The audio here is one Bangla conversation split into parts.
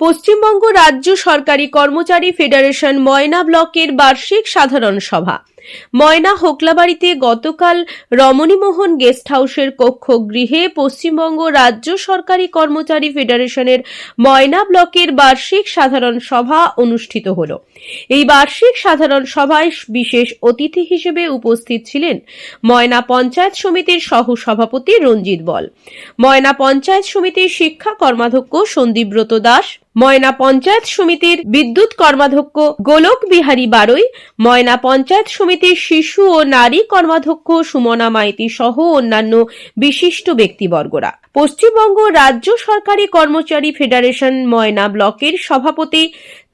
পশ্চিমবঙ্গ রাজ্য সরকারি কর্মচারী ফেডারেশন ময়না ব্লকের বার্ষিক সাধারণ সভা। ময়না হোকলাবাড়িতে গতকাল রমণীমোহন গেস্ট হাউসের কক্ষ গৃহে পশ্চিমবঙ্গ রাজ্য সরকারি কর্মচারী ফেডারেশনের ময়না ব্লকের বার্ষিক সাধারণ সভা অনুষ্ঠিত হল। এই বার্ষিক সাধারণ সভায় বিশেষ অতিথি হিসেবে উপস্থিত ছিলেন ময়না পঞ্চায়েত সমিতির সহ সভাপতি রঞ্জিত বল। ময়না পঞ্চায়েত সমিতির শিক্ষা কর্মাধ্যক্ষ সন্দীপব্রত দাস ময়না পঞ্চায়েত সমিতির বিদ্যুৎ কর্মাধ্যক্ষ গোলক বিহারী বারৈ ময়না পঞ্চায়েত সমিতির শিশু ও নারী কর্মাধ্যক্ষ সুমনা মাইতি সহ অন্যান্য বিশিষ্ট ব্যক্তিবর্গরা। পশ্চিমবঙ্গ রাজ্য সরকারি কর্মচারী ফেডারেশন ময়না ব্লকের সভাপতি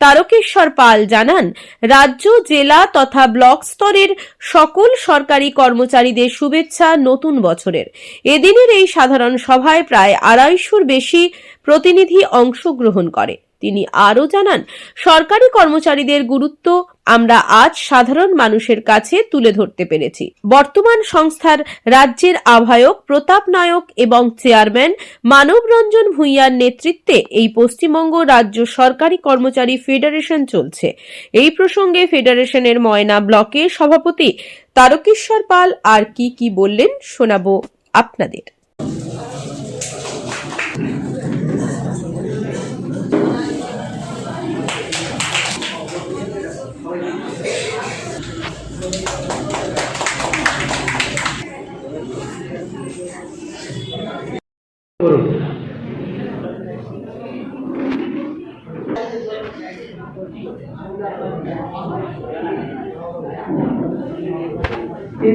তারকেশ্বর পাল জানান, রাজ্য, জেলা তথা ব্লক স্তরের সকল সরকারি কর্মচারীদের শুভেচ্ছা নতুন বছরের। এদিনের এই সাধারণ সভায় প্রায় আড়াইশোর বেশি প্রতিনিধি অংশগ্রহণ করে। তিনি আরও জানান, সরকারি কর্মচারীদের গুরুত্ব আমরা আজ সাধারণ মানুষের কাছে তুলে ধরতে পেরেছি। বর্তমান সংস্থার রাজ্যের আহ্বায়ক প্রতাপ নায়ক এবং চেয়ারম্যান মানবরঞ্জন ভূঁইয়ার নেতৃত্বে এই পশ্চিমবঙ্গ রাজ্য সরকারি কর্মচারী ফেডারেশন চলছে। এই প্রসঙ্গে ফেডারেশনের ময়না ব্লকের সভাপতি তারকেশ্বর পাল আর কি কি বললেন শোনাবো আপনাদের।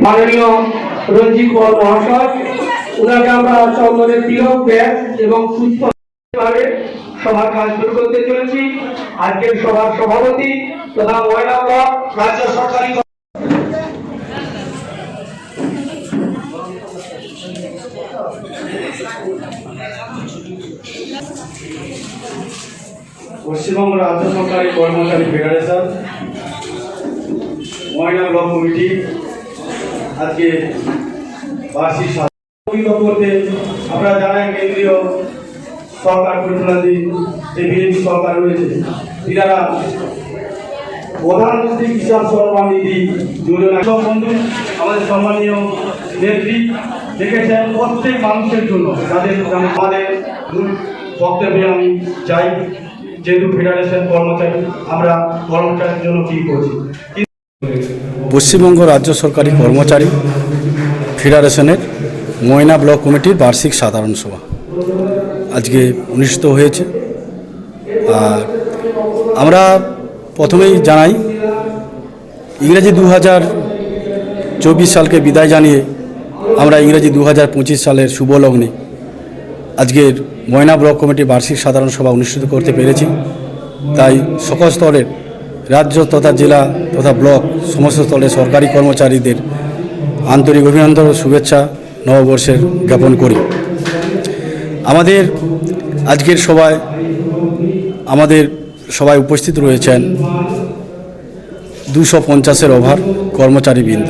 মাননীয় রঞ্জিত মহাশয় ওনাকে আমরা ব্যাগ এবং সভার কাজ শুরু করতে চলেছি। আজকের সভার সভাপতি তথা রাজ্য সরকারি পশ্চিমবঙ্গ রাজ্য সরকারি কর্মচারী ফেডারেশন, ময়না ব্লক কমিটি আজকে বার্ষিক সাধারণ করতে আপনারা জানেন কেন্দ্রীয় সরকার পরিচালনাধীন যে বিজেপি সরকার রয়েছে এনারা প্রধানমন্ত্রী কিষাণ সম্মান নিধি যোজনা বন্ধু, আমাদের সম্মানীয় নেত্রী দেখেছেন প্রত্যেক মানুষের জন্য তাদের আমাদের মূল বক্তব্যে আমি চাই যেহেতু ফেডারেশন কর্মচারী, আমরা কর্মচারীর জন্য কী করছি? পশ্চিমবঙ্গ রাজ্য সরকারি কর্মচারী ফেডারেশনের ময়না ব্লক কমিটির বার্ষিক সাধারণ সভা। আজকে অনুষ্ঠিত হয়েছে। আর আমরা প্রথমেই জানাই, ইংরেজি দু হাজার চব্বিশ সালকে বিদায় জানিয়ে আমরা ইংরেজি দু হাজার পঁচিশ সালের শুভলগ্নে আজকের ময়না ব্লক কমিটির বার্ষিক সাধারণ সভা অনুষ্ঠিত করতে পেরেছি। তাই সকল স্তরের রাজ্য তথা জেলা তথা ব্লক সমস্ত স্তরের সরকারি কর্মচারীদের আন্তরিক অভিনন্দন ও শুভেচ্ছা নববর্ষের জ্ঞাপন করি। আমাদের আজকের সবাই আমাদের সবাই উপস্থিত রয়েছেন দুশো পঞ্চাশের ওভার কর্মচারীবৃন্দ।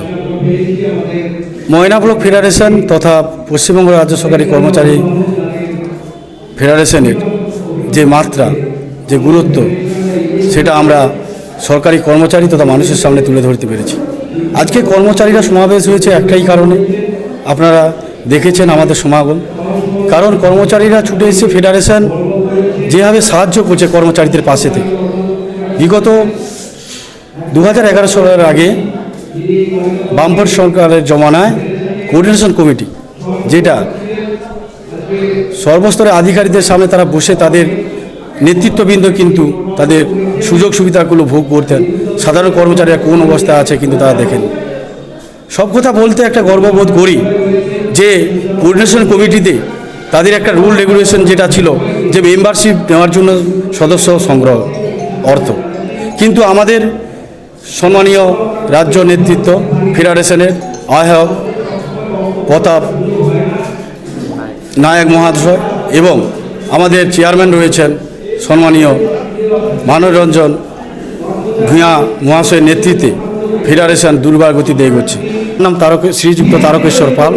ময়না ব্লক ফেডারেশন তথা পশ্চিমবঙ্গ রাজ্য সরকারি কর্মচারী ফেডারেশনের যে মাত্রা, যে গুরুত্ব, সেটা আমরা সরকারি কর্মচারী তথা মানুষের সামনে তুলে ধরতে পেরেছি। আজকে কর্মচারীরা সমাবেশ হয়েছে একটাই কারণে। আপনারা দেখেছেন আমাদের সমাগম। কারণ কর্মচারীরা ছুটে এসে ফেডারেশন যেভাবে সাহায্য করছে কর্মচারীদের পাশে থেকে। বিগত দু হাজার এগারো সালের আগে বামফ্রন্ট সরকারের জমানায় কোঅর্ডিনেশন কমিটি, যেটা সর্বস্তরের আধিকারিকদের সামনে তারা বসে তাদের নেতৃত্ববৃন্দ কিন্তু তাদের সুযোগ সুবিধাগুলো ভোগ করতেন। সাধারণ কর্মচারীরা কোন অবস্থায় আছে কিন্তু তারা দেখেন। সব কথা বলতে একটা গর্ববোধ করি যে কোঅর্ডিনেশন কমিটিতে তাদের একটা রুল রেগুলেশন যেটা ছিল যে মেম্বারশিপ নেওয়ার জন্য সদস্য সংগ্রহ অর্থ। কিন্তু আমাদের সম্মানীয় রাজ্য নেতৃত্ব ফেডারেশনের আহ্বায়ক প্রতাপ নায়ক মহাশয় এবং আমাদের চেয়ারম্যান রয়েছেন সম্মানীয় মানোরঞ্জন ভূঁয়া মহাশয়ের নেতৃত্বে ফেডারেশন দুর্বার গতিতে এগোচ্ছে। নাম তারকে শ্রীযুক্ত তারকেশ্বর পাল,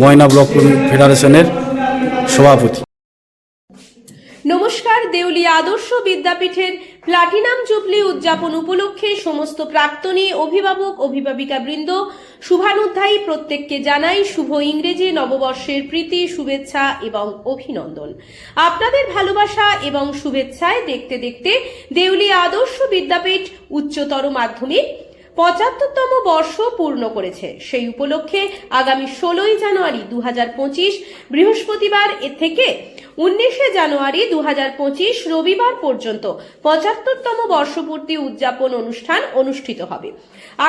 ময়না ব্লক ফেডারেশনের সভাপতি। নমস্কার দেউলিয়া আদর্শ বিদ্যাপীঠের প্লাটিনাম জুবলি উদযাপন উপলক্ষে সমস্ত প্রাক্তনী, অভিভাবক অভিভাবিকা বৃন্দ শুভানুধ্যায়ী প্রত্যেককে জানাই শুভ ইংরেজি নববর্ষের প্রীতি, শুভেচ্ছা এবং অভিনন্দন। আপনাদের ভালোবাসা এবং শুভেচ্ছায় দেখতে দেখতে দেউলিয়া আদর্শ বিদ্যাপীঠ উচ্চতর মাধ্যমিক পঁচাত্তরতম বর্ষ পূর্ণ করেছে। সেই উপলক্ষে আগামী ষোলোই জানুয়ারি দু হাজার পঁচিশ বৃহস্পতিবার এ থেকে উনিশে জানুয়ারি দু হাজার পঁচিশ রবিবার পর্যন্ত পঁচাত্তরতম বর্ষপূর্তি উদযাপন অনুষ্ঠান অনুষ্ঠিত হবে।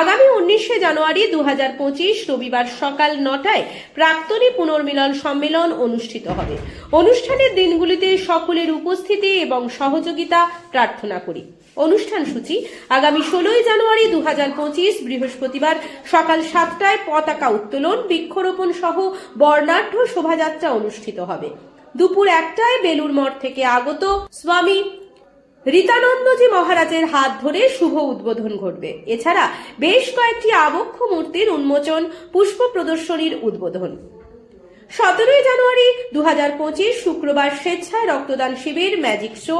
আগামী উনিশে জানুয়ারি দু হাজার পঁচিশ রবিবার সকাল নটায় প্রাক্তনী পুনর্মিলন সম্মেলন অনুষ্ঠিত হবে। অনুষ্ঠানের দিনগুলিতে সকলের উপস্থিতি এবং সহযোগিতা প্রার্থনা করি। অনুষ্ঠান সূচি, আগামী ষোলোই জানুয়ারি দু হাজার পঁচিশ বৃহস্পতিবার সকাল সাতটায় পতাকা উত্তোলন, বৃক্ষরোপণ সহ বর্ণাঢ্য শোভাযাত্রা অনুষ্ঠিত হবে। দুপুর একটায় বেলুর মঠ থেকে আগত স্বামী রীতানন্দজি মহারাজের হাত ধরে শুভ উদ্বোধন ঘটবে। এছাড়া বেশ কয়েকটি আবক্ষ মূর্তির উন্মোচন, পুষ্প প্রদর্শনীর উদ্বোধন। সতেরোই জানুয়ারি দু হাজার পঁচিশ শুক্রবার স্বেচ্ছায় রক্তদান শিবির ম্যাজিক শো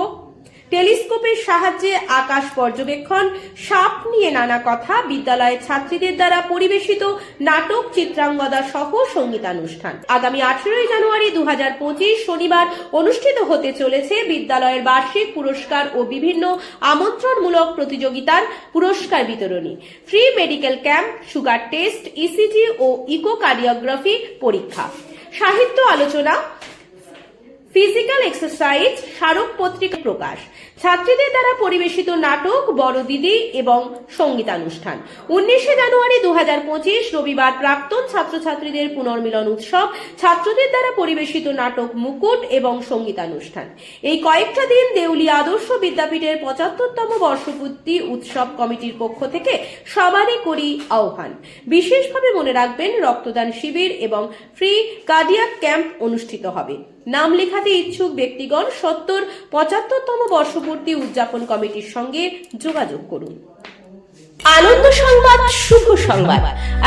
টেলিস্কোপের সাহায্যে আকাশ পর্যবেক্ষণ, সাপ নিয়ে নানা কথা, বিদ্যালয়ের ছাত্রীদের দ্বারা পরিবেশিত নাটক, চিত্রাঙ্গদা সহ সঙ্গীতানুষ্ঠান। আগামী আঠেরোই জানুয়ারি দুহাজার পঁচিশ শনিবার অনুষ্ঠিত হতে চলেছে বিদ্যালয়ের বার্ষিক পুরস্কার ও বিভিন্ন আমন্ত্রণমূলক প্রতিযোগিতার পুরস্কার বিতরণী। Free medical camp, sugar test ECG ও ইকোকার্ডিওগ্রাফি পরীক্ষা। সাহিত্য আলোচনা ফিজিক্যাল এক্সারসাইজ স্মারক পত্রিকা প্রকাশ। ছাত্রীদের দ্বারা পরিবেশিত নাটক বড় দিদি এবং সঙ্গীতানুষ্ঠান। উনিশে জানুয়ারি দু রবিবার প্রাক্তন ছাত্রছাত্রীদের পুনর্মিলন উৎসব, ছাত্রদের দ্বারা পরিবেশিত নাটক মুকুট এবং সঙ্গীতানুষ্ঠান। এই কয়েকটা দিন দেউলি আদর্শ বিদ্যাপীঠের পঁচাত্তরতম বর্ষপূর্তি উৎসব কমিটির পক্ষ থেকে সবারই করি আহ্বান। বিশেষভাবে মনে রাখবেন, রক্তদান শিবির এবং ফ্রি কার্ডিয়াক ক্যাম্প অনুষ্ঠিত হবে। নাম লেখাতে ইচ্ছুক ব্যক্তিগণ সত্তর পঁচাত্তরতম বর্ষপূর্তি উদযাপন কমিটির সঙ্গে যোগাযোগ করুন। আনন্দ সংবাদ, শুভ সংবাদ।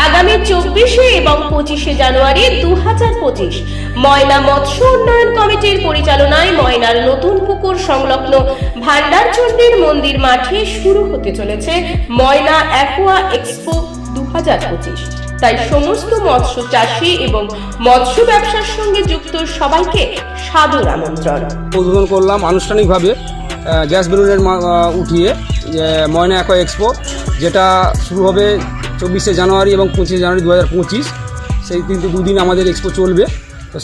আগামী চব্বিশে এবং পঁচিশে জানুয়ারি দু হাজার পঁচিশ ময়না মৎস্য উন্নয়ন কমিটির পরিচালনায় ময়নার নতুন পুকুর সংলগ্ন ভান্ডারচণ্ডীর মন্দির মাঠে শুরু হতে চলেছে ময়না অ্যাকোয়া এক্সপো দু হাজার পঁচিশ। তাই সমস্ত মৎস্য চাষী এবং মৎস্য ব্যবসার সঙ্গে যুক্ত সবাইকে সাদর আমন্ত্রণ। উদ্বোধন করলাম আনুষ্ঠানিকভাবে গ্যাস বেলুনের উঠিয়ে ময়না একা এক্সপো, যেটা শুরু হবে চব্বিশে জানুয়ারি এবং পঁচিশে জানুয়ারি দু হাজার পঁচিশ। সেই কিন্তু দুদিন আমাদের এক্সপো চলবে।